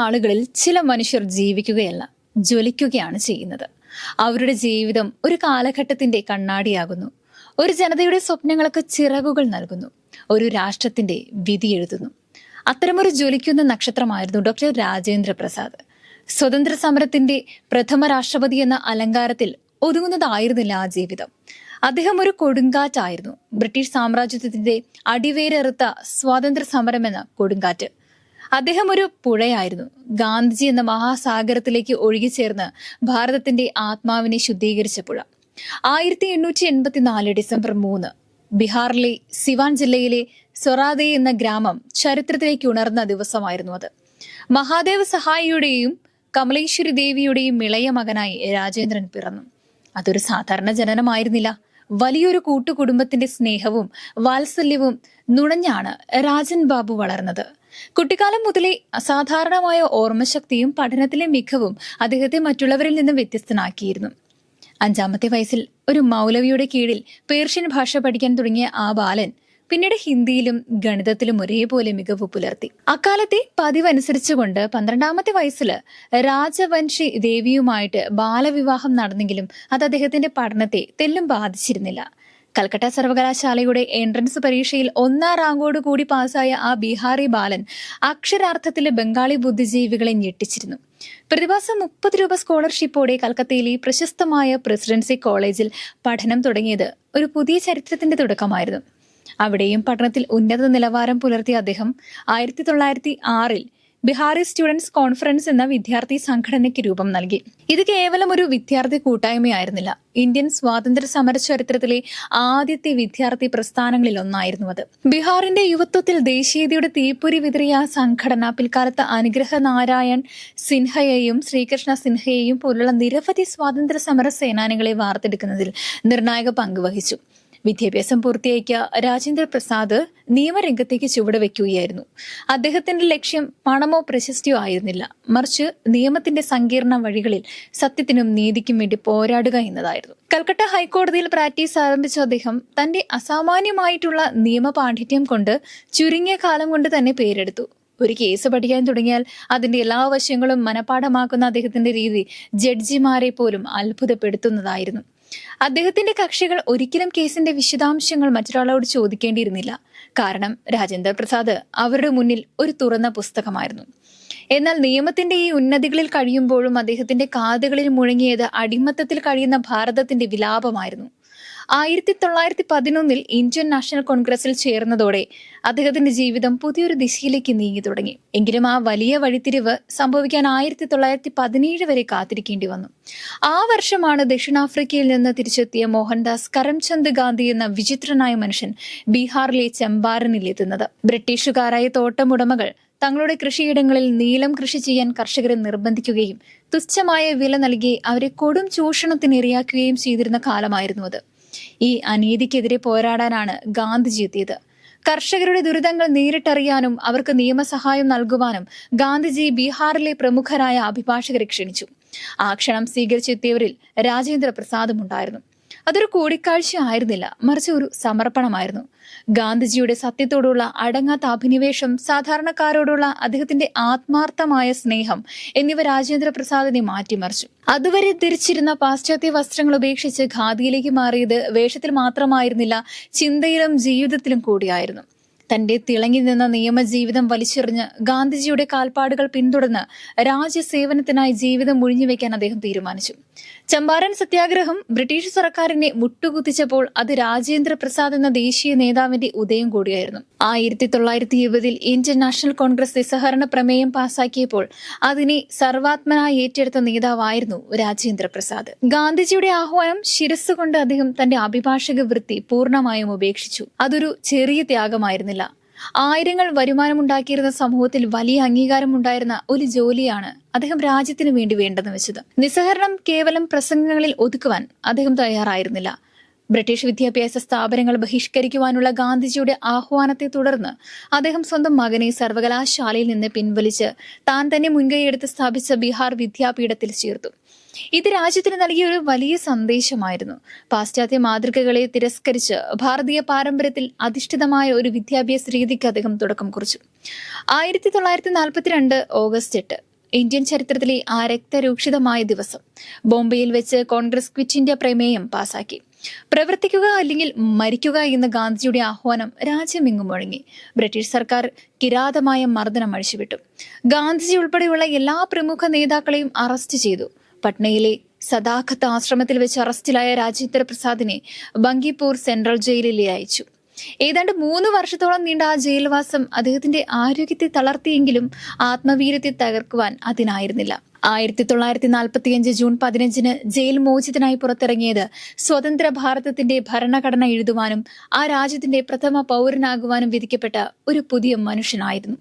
താളുകളിൽ ചില മനുഷ്യർ ജീവിക്കുകയല്ല ജ്വലിക്കുകയാണ് ചെയ്യുന്നത്. അവരുടെ ജീവിതം ഒരു കാലഘട്ടത്തിന്റെ കണ്ണാടിയാകുന്നു. ഒരു ജനതയുടെ സ്വപ്നങ്ങൾക്ക് ചിറകുകൾ നൽകുന്നു. ഒരു രാഷ്ട്രത്തിന്റെ വിധി എഴുതുന്നു. അത്തരമൊരു ജ്വലിക്കുന്ന നക്ഷത്രമായിരുന്നു ഡോക്ടർ രാജേന്ദ്ര പ്രസാദ്. സ്വതന്ത്ര സമരത്തിന്റെ പ്രഥമ രാഷ്ട്രപതി എന്ന അലങ്കാരത്തിൽ ഒതുങ്ങുന്നതായിരുന്നില്ല ആ ജീവിതം. അദ്ദേഹം ഒരു കൊടുങ്കാറ്റായിരുന്നു. ബ്രിട്ടീഷ് സാമ്രാജ്യത്വത്തിന്റെ അടിവേരെറുത്ത സ്വാതന്ത്ര്യ സമരം എന്ന കൊടുങ്കാറ്റ്. അദ്ദേഹം ഒരു പുഴയായിരുന്നു. ഗാന്ധിജി എന്ന മഹാസാഗരത്തിലേക്ക് ഒഴുകിച്ചേർന്ന് ഭാരതത്തിന്റെ ആത്മാവിനെ ശുദ്ധീകരിച്ച പുഴ ആയിരത്തി എണ്ണൂറ്റി എൺപത്തിനാല് ഡിസംബർ മൂന്ന് ബീഹാറിലെ സിവാൻ ജില്ലയിലെ സൊറാദെ എന്ന ഗ്രാമം ചരിത്രത്തിലേക്ക് ഉണർന്ന ദിവസമായിരുന്നു അത്. മഹാദേവ സഹായിയുടെയും കമലേശ്വരി ദേവിയുടെയും ഇളയ മകനായി രാജേന്ദ്രൻ പിറന്നു. അതൊരു സാധാരണ ജനനമായിരുന്നില്ല. വലിയൊരു കൂട്ടുകുടുംബത്തിന്റെ സ്നേഹവും വാത്സല്യവും നുണഞ്ഞാണ് രാജൻ ബാബു വളർന്നത്. കുട്ടിക്കാലം മുതലേ അസാധാരണമായ ഓർമ്മശക്തിയും പഠനത്തിലെ മികവും അദ്ദേഹത്തെ മറ്റുള്ളവരിൽ നിന്നും വ്യത്യസ്തനാക്കിയിരുന്നു. അഞ്ചാമത്തെ വയസ്സിൽ ഒരു മൗലവിയുടെ കീഴിൽ പേർഷ്യൻ ഭാഷ പഠിക്കാൻ തുടങ്ങിയ ആ ബാലൻ പിന്നീട് ഹിന്ദിയിലും ഗണിതത്തിലും ഒരേപോലെ മികവ് പുലർത്തി. അക്കാലത്തെ പതിവനുസരിച്ചുകൊണ്ട് പന്ത്രണ്ടാമത്തെ വയസ്സിൽ രാജവംശി ദേവിയുമായിട്ട് ബാലവിവാഹം നടന്നെങ്കിലും അത് അദ്ദേഹത്തിന്റെ പഠനത്തെ തെല്ലും ബാധിച്ചിരുന്നില്ല. കൽക്കട്ട സർവകലാശാലയുടെ എൻട്രൻസ് പരീക്ഷയിൽ ഒന്നാം റാങ്കോട് കൂടി പാസ്സായ ആ ബീഹാറി ബാലൻ അക്ഷരാർത്ഥത്തിൽ ബംഗാളി ബുദ്ധിജീവികളെ ഞെട്ടിച്ചിരുന്നു. പ്രതിമാസം മുപ്പത് രൂപ സ്കോളർഷിപ്പോടെ കൽക്കത്തയിലെ പ്രശസ്തമായ പ്രസിഡൻസി കോളേജിൽ പഠനം തുടങ്ങിയത് ഒരു പുതിയ ചരിത്രത്തിന്റെ തുടക്കമായിരുന്നു. അവിടെയും പഠനത്തിൽ ഉന്നത നിലവാരം പുലർത്തിയ അദ്ദേഹം ആയിരത്തി തൊള്ളായിരത്തി ആറിൽ ബിഹാറി സ്റ്റുഡൻസ് കോൺഫറൻസ് എന്ന വിദ്യാർത്ഥി സംഘടനയ്ക്ക് രൂപം നൽകി. ഇത് കേവലം ഒരു വിദ്യാർത്ഥി കൂട്ടായ്മയായിരുന്നില്ല. ഇന്ത്യൻ സ്വാതന്ത്ര്യ സമര ചരിത്രത്തിലെ ആദ്യത്തെ വിദ്യാർത്ഥി പ്രസ്ഥാനങ്ങളിൽ ഒന്നായിരുന്നു അത്. ബീഹാറിന്റെ യുവത്വത്തിൽ ദേശീയതയുടെ തീപ്പൊരി വിതറിയ സംഘടന പിൽക്കാലത്ത് അനുഗ്രഹ നാരായൺ സിൻഹയെയും ശ്രീകൃഷ്ണ സിൻഹയെയും പോലുള്ള നിരവധി സ്വാതന്ത്ര്യ സമര സേനാനികളെ വാർത്തെടുക്കുന്നതിൽ നിർണായക പങ്ക് വഹിച്ചു. വിദ്യാഭ്യാസം പൂർത്തിയാക്കിയ രാജേന്ദ്ര പ്രസാദ് നിയമരംഗത്തേക്ക് ചുവടുവെക്കുകയായിരുന്നു അദ്ദേഹത്തിന്റെ ലക്ഷ്യം പണമോ പ്രശസ്തിയോ ആയിരുന്നില്ല. മറിച്ച് നിയമത്തിന്റെ സങ്കീർണ വഴികളിൽ സത്യത്തിനും നീതിക്കും വേണ്ടി പോരാടുക എന്നതായിരുന്നു. കൽക്കട്ട ഹൈക്കോടതിയിൽ പ്രാക്ടീസ് ആരംഭിച്ച അദ്ദേഹം തന്റെ അസാമാന്യമായിട്ടുള്ള നിയമ പാണ്ഡിത്യം കൊണ്ട് ചുരുങ്ങിയ കാലം കൊണ്ട് തന്നെ പേരെടുത്തു. ഒരു കേസ് പഠിക്കാൻ തുടങ്ങിയാൽ അതിന്റെ എല്ലാ വശങ്ങളും മനപാഠമാക്കുന്ന അദ്ദേഹത്തിന്റെ രീതി ജഡ്ജിമാരെ പോലും അത്ഭുതപ്പെടുത്തുന്നതായിരുന്നു. അദ്ദേഹത്തിന്റെ കക്ഷികൾ ഒരിക്കലും കേസിന്റെ വിശദാംശങ്ങൾ മറ്റൊരാളോട് ചോദിക്കേണ്ടിയിരുന്നില്ല. കാരണം രാജേന്ദ്ര പ്രസാദ് അവരുടെ മുന്നിൽ ഒരു തുറന്ന പുസ്തകമായിരുന്നു. എന്നാൽ നിയമത്തിന്റെ ഈ ഉന്നതികളിൽ കഴിയുമ്പോഴും അദ്ദേഹത്തിന്റെ കാതുകളിൽ മുഴങ്ങിയത് അടിമത്തത്തിൽ കഴിയുന്ന ഭാരതത്തിന്റെ വിലാപമായിരുന്നു. ആയിരത്തി തൊള്ളായിരത്തി പതിനൊന്നിൽ ഇന്ത്യൻ നാഷണൽ കോൺഗ്രസിൽ ചേർന്നതോടെ അദ്ദേഹത്തിന്റെ ജീവിതം പുതിയൊരു ദിശയിലേക്ക് നീങ്ങി തുടങ്ങി. എങ്കിലും ആ വലിയ വഴിത്തിരിവ് സംഭവിക്കാൻ ആയിരത്തി തൊള്ളായിരത്തി പതിനേഴ് വരെ കാത്തിരിക്കേണ്ടി വന്നു. ആ വർഷമാണ് ദക്ഷിണാഫ്രിക്കയിൽ നിന്ന് തിരിച്ചെത്തിയ മോഹൻദാസ് കരംചന്ദ് ഗാന്ധി എന്ന വിചിത്രനായ മനുഷ്യൻ ബീഹാറിലെ ചമ്പാരനിൽ എത്തുന്നത്. ബ്രിട്ടീഷുകാരായ തോട്ടമുടമകൾ തങ്ങളുടെ കൃഷിയിടങ്ങളിൽ നീലം കൃഷി ചെയ്യാൻ കർഷകരെ നിർബന്ധിക്കുകയും തുച്ഛമായ വില നൽകി അവരെ കൊടും ചൂഷണത്തിന് ഇരയാക്കുകയും ചെയ്തിരുന്ന കാലമായിരുന്നു അത്. ഈ അനീതിക്കെതിരെ പോരാടാനാണ് ഗാന്ധിജി എത്തിയത്. കർഷകരുടെ ദുരിതങ്ങൾ നേരിട്ടറിയാനും അവർക്ക് നിയമസഹായം നൽകുവാനും ഗാന്ധിജി ബീഹാറിലെ പ്രമുഖരായ അഭിഭാഷകരെ ക്ഷണിച്ചു. ആ ക്ഷണം സ്വീകരിച്ചെത്തിയവരിൽ രാജേന്ദ്ര പ്രസാദും ഉണ്ടായിരുന്നു. അതൊരു കൂടിക്കാഴ്ച ആയിരുന്നില്ല. മറിച്ച് ഒരു സമർപ്പണമായിരുന്നു. ഗാന്ധിജിയുടെ സത്യത്തോടുള്ള അടങ്ങാത്ത അഭിനിവേശം സാധാരണക്കാരോടുള്ള അദ്ദേഹത്തിന്റെ ആത്മാർത്ഥമായ സ്നേഹം എന്നിവ രാജേന്ദ്ര പ്രസാദിനെ മാറ്റിമറിച്ചു. അതുവരെ ധരിച്ചിരുന്ന പാശ്ചാത്യ വസ്ത്രങ്ങൾ ഉപേക്ഷിച്ച് ഖാദിയിലേക്ക് മാറിയത് വേഷത്തിൽ മാത്രമായിരുന്നില്ല ചിന്തയിലും ജീവിതത്തിലും കൂടിയായിരുന്നു. തന്റെ തിളങ്ങി നിന്ന നിയമജീവിതം വലിച്ചെറിഞ്ഞ് ഗാന്ധിജിയുടെ കാൽപ്പാടുകൾ പിന്തുടർന്ന് രാജ്യസേവനത്തിനായി ജീവിതം ഒഴിഞ്ഞുവെക്കാൻ അദ്ദേഹം തീരുമാനിച്ചു. ചമ്പാരൻ സത്യാഗ്രഹം ബ്രിട്ടീഷ് സർക്കാരിനെ മുട്ടുകുത്തിച്ചപ്പോൾ അത് രാജേന്ദ്ര പ്രസാദ് എന്ന ദേശീയ നേതാവിന്റെ ഉദയം കൂടിയായിരുന്നു. ആയിരത്തി തൊള്ളായിരത്തി ഇരുപതിൽ ഇന്ത്യൻ നാഷണൽ കോൺഗ്രസ് നിസ്സഹരണ പ്രമേയം പാസാക്കിയപ്പോൾ അതിനെ സർവാത്മനായി ഏറ്റെടുത്ത നേതാവായിരുന്നു രാജേന്ദ്ര പ്രസാദ്. ഗാന്ധിജിയുടെ ആഹ്വാനം ശിരസ്സുകൊണ്ട് അദ്ദേഹം തന്റെ അഭിഭാഷക വൃത്തി പൂർണമായും ഉപേക്ഷിച്ചു. അതൊരു ചെറിയ ത്യാഗമായിരുന്നില്ല. ആയിരങ്ങൾ വരുമാനമുണ്ടാക്കിയിരുന്ന സമൂഹത്തിൽ വലിയ അംഗീകാരമുണ്ടായിരുന്ന ഒരു ജോലിയാണ് അദ്ദേഹം രാജ്യത്തിന് വേണ്ടി വേണ്ടെന്ന് വെച്ചത്. നിസ്സഹരണം കേവലം പ്രസംഗങ്ങളിൽ ഒതുക്കുവാൻ അദ്ദേഹം തയ്യാറായിരുന്നില്ല. ബ്രിട്ടീഷ് വിദ്യാഭ്യാസ സ്ഥാപനങ്ങൾ ബഹിഷ്കരിക്കുവാനുള്ള ഗാന്ധിജിയുടെ ആഹ്വാനത്തെ തുടർന്ന് അദ്ദേഹം സ്വന്തം മകനെ സർവകലാശാലയിൽ നിന്ന് പിൻവലിച്ച് താൻ തന്നെ മുൻകൈയെടുത്ത് സ്ഥാപിച്ച ബീഹാർ വിദ്യാപീഠത്തിൽ ചേർത്തു. ഇത് രാജ്യത്തിന് നൽകിയ ഒരു വലിയ സന്ദേശമായിരുന്നു. പാശ്ചാത്യ മാതൃകകളെ തിരസ്കരിച്ച് ഭാരതീയ പാരമ്പര്യത്തിൽ അധിഷ്ഠിതമായ ഒരു വിദ്യാഭ്യാസ രീതിക്ക് അദ്ദേഹം തുടക്കം കുറിച്ചു. ആയിരത്തി തൊള്ളായിരത്തി നാൽപ്പത്തിരണ്ട് ഓഗസ്റ്റ് എട്ട് ഇന്ത്യൻ ചരിത്രത്തിലെ ആ രക്തരൂക്ഷിതമായ ദിവസം ബോംബെയിൽ വെച്ച് കോൺഗ്രസ് ക്വിറ്റ് ഇന്ത്യ പ്രമേയം പാസാക്കി. പ്രവർത്തിക്കുക അല്ലെങ്കിൽ മരിക്കുക എന്ന ഗാന്ധിജിയുടെ ആഹ്വാനം രാജ്യമെങ്ങും മുഴങ്ങി. ബ്രിട്ടീഷ് സർക്കാർ കിരാതമായ മർദ്ദനം അഴിച്ചുവിട്ടു. ഗാന്ധിജി ഉൾപ്പെടെയുള്ള എല്ലാ പ്രമുഖ നേതാക്കളെയും അറസ്റ്റ് ചെയ്തു. പട്നയിലെ സദാഖത്ത് ആശ്രമത്തിൽ വെച്ച് അറസ്റ്റിലായ രാജേന്ദ്ര പ്രസാദിനെ ബങ്കിപ്പൂർ സെൻട്രൽ ജയിലിലെ അയച്ചു. ഏതാണ്ട് മൂന്ന് വർഷത്തോളം നീണ്ട ആ ജയിൽവാസം അദ്ദേഹത്തിന്റെ ആരോഗ്യത്തെ തളർത്തിയെങ്കിലും ആത്മവീര്യത്തെ തകർക്കുവാൻ അതിനായിരുന്നില്ല. ആയിരത്തി തൊള്ളായിരത്തി നാൽപ്പത്തിയഞ്ച് ജൂൺ പതിനഞ്ചിന് ജയിൽ മോചിതനായി പുറത്തിറങ്ങിയത് സ്വതന്ത്ര ഭാരതത്തിന്റെ ഭരണഘടന എഴുതുവാനും ആ രാജ്യത്തിന്റെ പ്രഥമ പൗരനാകുവാനും വിധിക്കപ്പെട്ട ഒരു പുതിയ മനുഷ്യനായിരുന്നു.